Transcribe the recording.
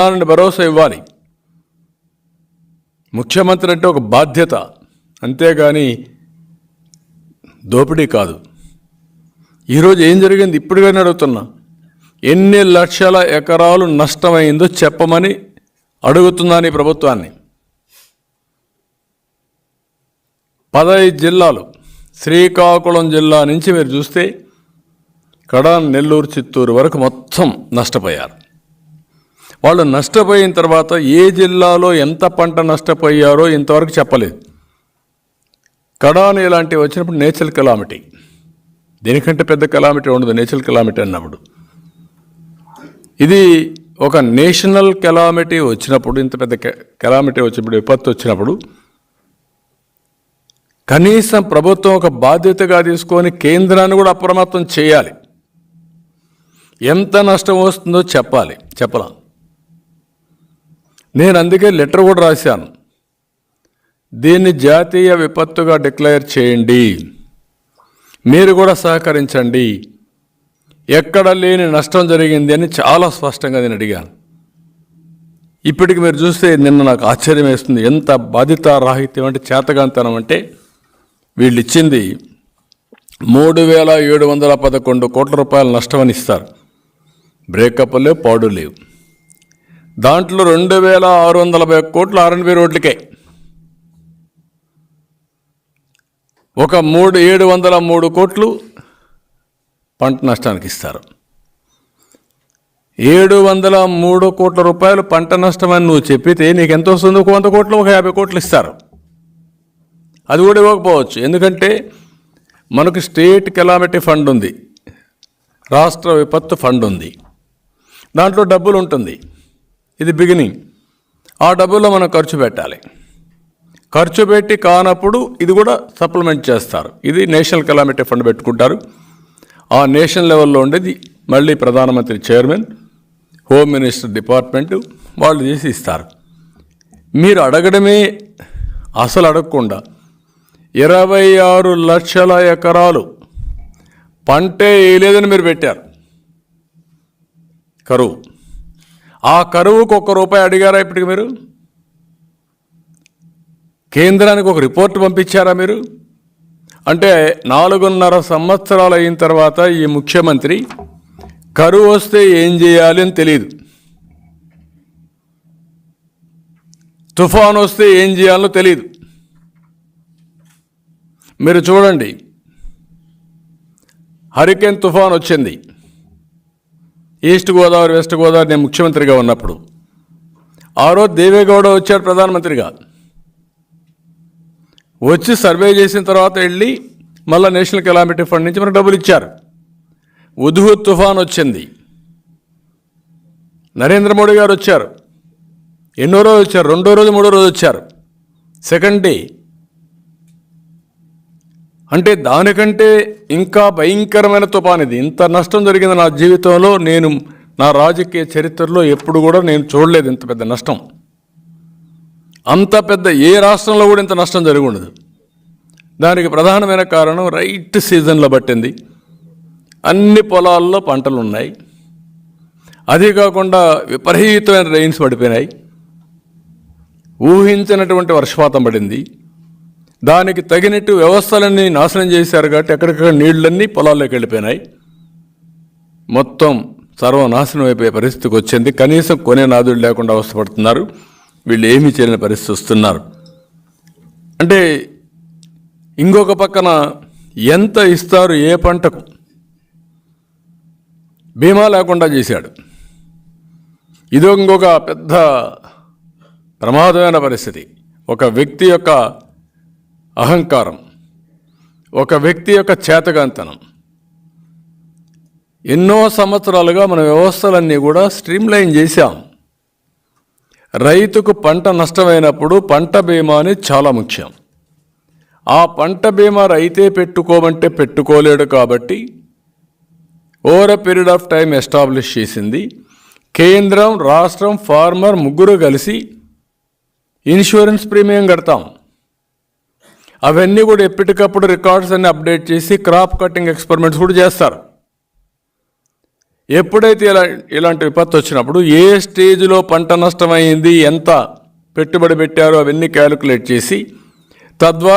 దానిని భరోసా ఇవ్వాలి. ముఖ్యమంత్రి అంటే ఒక బాధ్యత. అంతేగాని దోపిడీ కాదు. ఈరోజు ఏం జరిగింది? ఇప్పుడుగానే అడుగుతున్నా. ఎన్ని లక్షల ఎకరాలు నష్టమైందో చెప్పమని అడుగుతున్నాను ఈ ప్రభుత్వాన్ని. పదహైదు జిల్లాలు. శ్రీకాకుళం జిల్లా నుంచి మీరు చూస్తే కడాన్ నెల్లూరు చిత్తూరు వరకు మొత్తం నష్టపోయారు. వాళ్ళు నష్టపోయిన తర్వాత ఏ జిల్లాలో ఎంత పంట నష్టపోయారో ఇంతవరకు చెప్పలేదు. కడాన్ ఇలాంటివి వచ్చినప్పుడు నేచురల్ కెలామిటీ. దీనికంటే పెద్ద కెలామిటీ ఉండదు నేచురల్ కెలామిటీ అన్నప్పుడు. ఇది ఒక నేషనల్ కెలామిటీ వచ్చినప్పుడు ఇంత పెద్ద కెలామిటీ వచ్చినప్పుడు విపత్తు వచ్చినప్పుడు కనీసం ప్రభుత్వం ఒక బాధ్యతగా తీసుకొని కేంద్రాన్ని కూడా అప్రమత్తం చేయాలి. ఎంత నష్టం వస్తుందో చెప్పాలి చెప్పలాం. నేను అందుకే లెటర్ కూడా రాశాను. దీన్ని జాతీయ విపత్తుగా డిక్లేర్ చేయండి. మీరు కూడా సహకరించండి. ఎక్కడ లేని నష్టం జరిగింది అని చాలా స్పష్టంగా నేను అడిగాను. ఇప్పటికి మీరు చూస్తే నిన్న నాకు ఆశ్చర్యం వేస్తుంది. ఎంత బాధితారాహిత్యం అంటే చేతగాంతనం అంటే వీళ్ళు ఇచ్చింది మూడు వేల ఏడు వందల పదకొండు కోట్ల రూపాయల నష్టం అని ఇస్తారు. బ్రేకప్ లేవు పాడు లేవు. దాంట్లో రెండు వేల ఆరు వందల యాభై కోట్లు ఆర్ఎన్బి రోడ్లకే. ఒక మూడు ఏడు వందల మూడు కోట్లు పంట నష్టానికి ఇస్తారు. ఏడు వందల మూడు కోట్ల రూపాయలు పంట నష్టం అని నువ్వు చెప్పితే నీకు ఎంత వస్తుంది? ఒక వంద కోట్లు ఒక యాభై కోట్లు ఇస్తారు. అది కూడా ఇవ్వకపోవచ్చు. ఎందుకంటే మనకు స్టేట్ కెలామిటీ ఫండ్ ఉంది. రాష్ట్ర విపత్తు ఫండ్ ఉంది. దాంట్లో డబ్బులు ఉంటుంది. ఇది బిగినింగ్ ఆ డబ్బుల్లో మనం ఖర్చు పెట్టాలి. ఖర్చు పెట్టి కానప్పుడు ఇది కూడా సప్లిమెంట్ చేస్తారు. ఇది నేషనల్ కెలామిటీ ఫండ్ పెట్టుకుంటారు. ఆ నేషనల్ లెవెల్లో ఉండేది మళ్ళీ ప్రధానమంత్రి చైర్మన్ హోమ్ మినిస్టర్ డిపార్ట్మెంట్ వాళ్ళు చేసి ఇస్తారు. మీరు అడగడమే అసలు అడగకుండా ఇరవై ఆరు లక్షల ఎకరాలు పంటే వేయలేదని మీరు పెట్టారు. కరువు. ఆ కరువుకు ఒక్క రూపాయి అడిగారా ఇప్పటికి మీరు? కేంద్రానికి ఒక రిపోర్ట్ పంపించారా మీరు? అంటే నాలుగున్నర సంవత్సరాలు అయిన తర్వాత ఈ ముఖ్యమంత్రి కరువు వస్తే ఏం చేయాలి అని తెలియదు తుఫాన్ వస్తే ఏం చేయాలో తెలియదు మీరు చూడండి. హరికేన్ తుఫాన్ వచ్చింది. ఈస్ట్ గోదావరి వెస్ట్ గోదావరి నేను ముఖ్యమంత్రిగా ఉన్నప్పుడు. ఆ రోజు దేవేగౌడ వచ్చాడు ప్రధానమంత్రిగా. వచ్చి సర్వే చేసిన తర్వాత వెళ్ళి మళ్ళీ నేషనల్ కెలామిటీ ఫండ్ నుంచి మనకు డబ్బులు ఇచ్చారు. ఉదుహు తుఫాన్ వచ్చింది. నరేంద్ర మోడీ గారు వచ్చారు. ఎన్నో రోజు వచ్చారు. రెండో రోజు మూడో రోజు వచ్చారు. సెకండ్ డే అంటే దానికంటే ఇంకా భయంకరమైన తుఫాన్ ఇది ఇంత నష్టం జరిగింది నా జీవితంలో. నేను నా రాజకీయ చరిత్రలో ఎప్పుడు కూడా నేను చూడలేదు ఇంత పెద్ద నష్టం. అంత పెద్ద ఏ రాష్ట్రంలో కూడా ఇంత నష్టం జరిగి ఉండదు దానికి ప్రధానమైన కారణం రైట్ సీజన్లో పట్టింది. అన్ని పొలాల్లో పంటలు ఉన్నాయి. అదే కాకుండా విపరీతమైన రైన్స్ పడిపోయినాయి. ఊహించినటువంటి వర్షపాతం పడింది. దానికి తగినట్టు వ్యవస్థలన్నీ నాశనం చేశారు కాబట్టి ఎక్కడికక్కడ నీళ్ళన్నీ పొలాల్లోకి వెళ్ళిపోయినాయి. మొత్తం సర్వనాశనం అయిపోయే పరిస్థితికి వచ్చింది. కనీసం కొనే నాదుడు లేకుండా అవస్థపడుతున్నారు. వీళ్ళు ఏమీ చేయలేని పరిస్థితి వస్తున్నారు. అంటే ఇంకొక పక్కన ఎంత ఇస్తారు ఏ పంటకు? బీమా లేకుండా చేశాడు. ఇది ఇంకొక పెద్ద ప్రమాదమైన పరిస్థితి. ఒక వ్యక్తి యొక్క అహంకారం. ఒక వ్యక్తి యొక్క చేతగాంతనం. ఎన్నో సంవత్సరాలుగా మన వ్యవస్థలన్నీ కూడా స్ట్రీమ్లైన్ చేశాం. రైతుకు పంట నష్టమైనప్పుడు పంట బీమా అనేది చాలా ముఖ్యం. ఆ పంట బీమా రైతే పెట్టుకోమంటే పెట్టుకోలేడు కాబట్టి over a period of time establish చేసింది. కేంద్రం రాష్ట్రం ఫార్మర్ ముగ్గురు కలిసి ఇన్సూరెన్స్ ప్రీమియం కడతాం. అవన్నీ కూడా ఎప్పటికప్పుడు రికార్డ్స్ అన్ని అప్డేట్ చేసి క్రాప్ కటింగ్ ఎక్స్పెరిమెంట్స్ కూడా చేస్తారు. ఎప్పుడైతే ఇలా ఇలాంటి విపత్తు వచ్చినప్పుడు ఏ స్టేజ్లో పంట నష్టమైంది ఎంత పెట్టుబడి పెట్టారో అవన్నీ క్యాలిక్యులేట్ చేసి తద్వారా